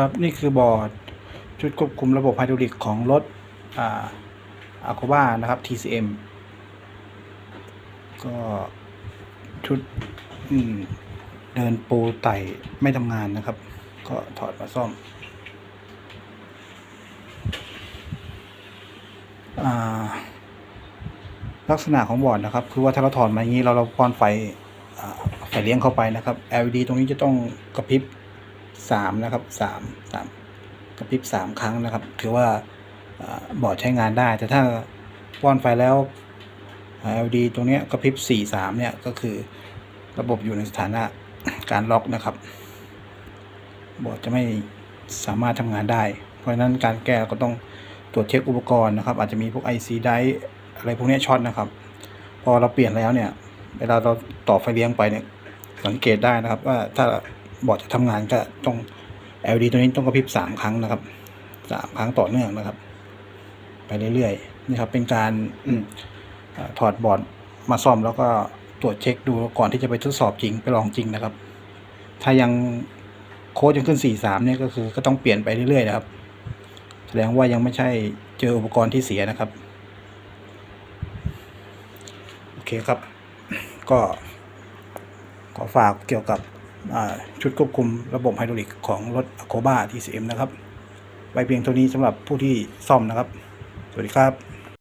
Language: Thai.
ครับนี่คือบอร์ดชุดควบคุมระบบไฮดรอลิกของรถอ่าอาโคบ้านะครับ TCM ก็ชุดเดินปูไต่ไม่ทำงานนะครับ ก็ถอดมาซ่อมอลักษณะของบอร์ดนะครับ คือว่าถ้าเราถอดมาอย่างนี้เราเราป้อนไฟไฟเลี้ยงเข้าไปนะครับ LED ตรงนี้จะต้องกระพริบ สามนะครับสามสามกระพริบสามครั้งนะครับ ถือว่าอบอร์ดใช้งานได้ แต่ถ้าป้อนไฟแล้ว LED ตรงนี้กระพริบสี่สามเนี่ยก็คือระบบอยู่ในสถานะการล็อกนะครับ บอร์ดจะไม่สามารถทำงานได้ เพราะฉะนั้นการแก้ก็ต้องตรวจเช็คอุปกรณ์นะครับ อาจจะมีพวก IC ไดอะไรพวกนี้ช็อตนะครับ พอเราเปลี่ยนแล้วเนี่ย เวลาเราต่อไฟเลี้ยงไปเนี่ยสังเกตได้นะครับว่าถ้า บอร์ดจะทำงานก็ต้อง LED ตัวนี้ต้องกระพริบสามครั้งนะครับสามครั้งต่อเนื่องนะครับ ไปเรื่อยๆนี่ครับเป็นการอถอดบอร์ดมาซ่อมแล้วก็ตรวจเช็คดูก่อนที่จะไปทดสอบจริงไปลองจริงนะครับ ถ้ายังโค้ดยังขึ้น 43 เนี่ยก็คือก็ต้องเปลี่ยนไปเรื่อยๆนะครับ แสดงว่ายังไม่ใช่เจออุปกรณ์ที่เสียนะครับ โอเคครับ ก็ขอฝากเกี่ยวกับ ชุดควบคุมระบบไฮดรอลิกของรถโคบ้า TCM นะครับไว้เพียงเท่านี้สำหรับผู้ที่ซ่อมนะครับ สวัสดีครับ